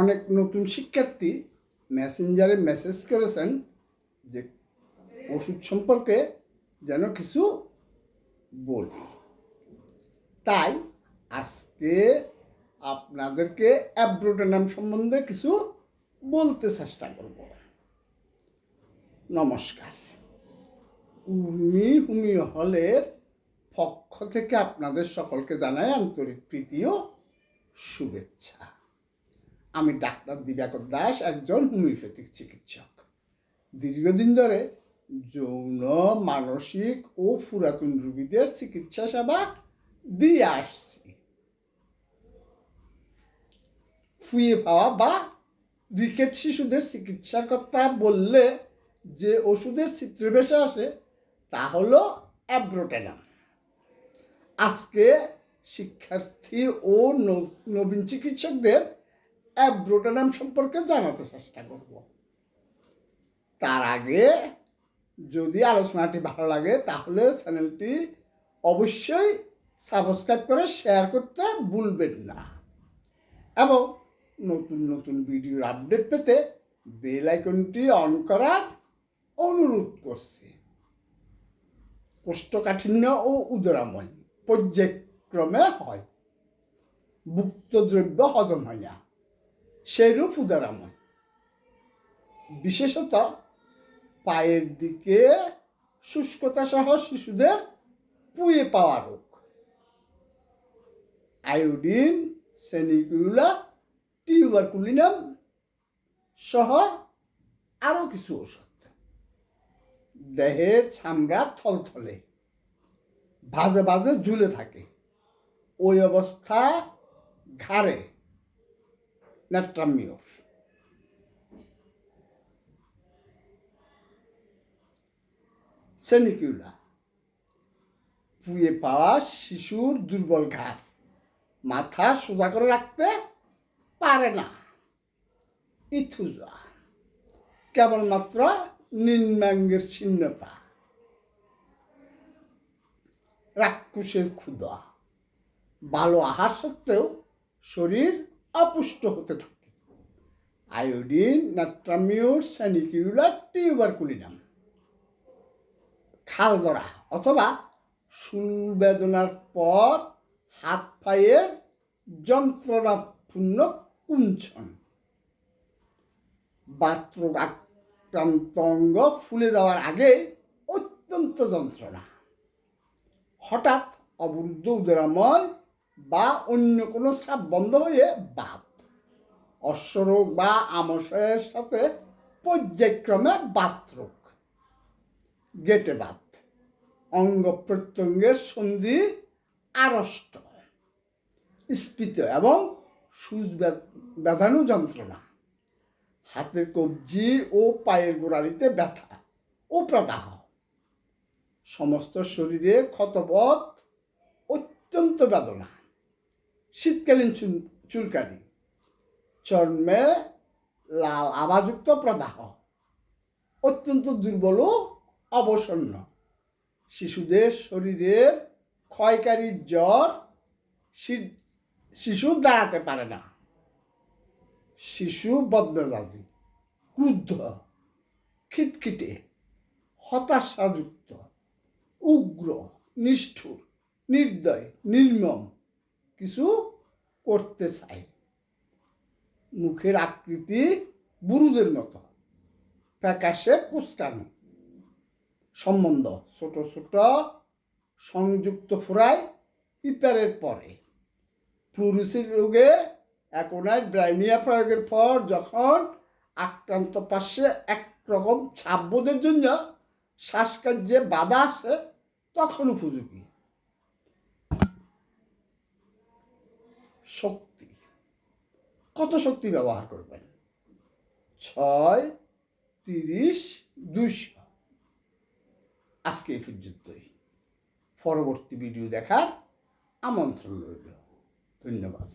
অনেক নতুন শিক্ষার্থী মেসেঞ্জারে মেসেজ করেছেন যে ওষুধ সম্পর্কে যেন কিছু বলি। তাই আজকে আপনাদেরকে অ্যাব্রোডেনাম সম্বন্ধে কিছু বলতে চেষ্টা করব। নমস্কার। উর্মি হুমিও হলের পক্ষ থেকে আপনাদের সকলকে জানাই আন্তরিক ও শুভেচ্ছা। আমি ডাক্তার দিবাকর দাস একজন হোমিওপ্যাথিক চিকিৎসক। দীর্ঘদিন ধরে যৌন, মানসিক ও পুরাতন রোগীদের চিকিৎসা সেবা দিয়ে আসছি। ফুয়ে পাওয়া বা রিকেট শিশুদের চিকিৎসার কথা বললে যে ওষুধের চিত্র ভেসে আসে, তা হলো অ্যাব্রোটেনাম। আজকে শিক্ষার্থী ও নবীন চিকিৎসকদের অ্যাব্রোটেনাম সম্পর্কে জানাতে চেষ্টা করব। তার আগে যদি আলোচনাটি ভালো লাগে, তাহলে চ্যানেলটি অবশ্যই সাবস্ক্রাইব করে শেয়ার করতে ভুলবেন না। এবং নতুন নতুন ভিডিওর আপডেট পেতে বেল আইকনটি অন করার অনুরোধ করছি। কোষ্ঠকাঠিন্য ও উদরাময় পর্যায়ক্রমে হয়। ভুক্ত দ্রব্য হজম হয় না। সেরূপ উদরাময়। বিশেষত পায়ের দিকে শুষ্কতা সহ শিশুদের পুয়ে পাওয়া রোগ। আয়োডিন সেনিকুলা টিউবারকুলিনাম সহ আরও কিছু ওষুধ দেহের চামড়া থলথলে, ভাজে ভাজে ঝুলে থাকে। ওই অবস্থা ঘাড়ে ন্যাট্রামিওর সেনিকিউলা পুয়ে পাওয়া শিশুর দুর্বল ঘাড় মাথা সোজা করে রাখতে পারে না ইথুজা কেবলমাত্র নিম্নাঙ্গের ছিন্নতা রাক্ষসের ক্ষুদা ভালো আহার সত্ত্বেও শরীর অপুষ্ট হতে থাকে। আয়োডিন, নাট্রামিউর স্যানিকিউলার টিউবারকুলিনাম খাল ধরা অথবা শুল বেদনার পর হাত পায়ের যন্ত্রণাপূর্ণ কুঞ্চন। বাত্র আক্রান্ত অঙ্গ ফুলে যাওয়ার আগে অত্যন্ত যন্ত্রণা। হঠাৎ অবরুদ্ধ উদরাময় বা অন্য কোনো স্রাব বন্ধ হয়ে বাপ অশ্বরোগ বা আমশয়ের সাথে পর্যায়ক্রমে বাতরোগ। গেটে বাত অঙ্গ প্রত্যঙ্গের সন্ধি আড়ষ্ট। স্ফীত এবং সুচ ব্যথানু যন্ত্রণা। হাতের কবজি ও পায়ের গোড়ালিতে ব্যথা ও প্রদাহ। সমস্ত শরীরে ক্ষতবধ অত্যন্ত বেদনা। শীতকালীন চুল- চুলকানি। চর্মে লাল আভাযুক্ত প্রদাহ। অত্যন্ত দুর্বল ও অবসন্ন। শিশুদের শরীরের ক্ষয়কারী জ্বর শিশু দাঁড়াতে পারে না। শিশু বদমেজাজি, ক্রুদ্ধ, খিটখিটে, হতাশাযুক্ত, উগ্র, নিষ্ঠুর, নির্দয়, নির্মম কিছু করতে চাই। মুখের আকৃতি বুরুদের মতো। প্যাকাশে কুচকানো। সম্বন্ধ ছোট ছোট সংযুক্ত ফুরায় ইপারের পরে। প্লুরিসির রোগে অ্যাকোনাইট ব্রাইনিয়া প্রয়োগের পর যখন আক্রান্ত পাশে একরকম ছাব্যদের জন্য শ্বাসকার্যে বাধা আসে, তখন উপযোগী। শক্তি। কত শক্তি ব্যবহার করবেন? ছয়, তিরিশ, দুইশো। আজকে এই পর্যন্তই। পরবর্তী ভিডিও দেখার আমন্ত্রণ রইল। ধন্যবাদ।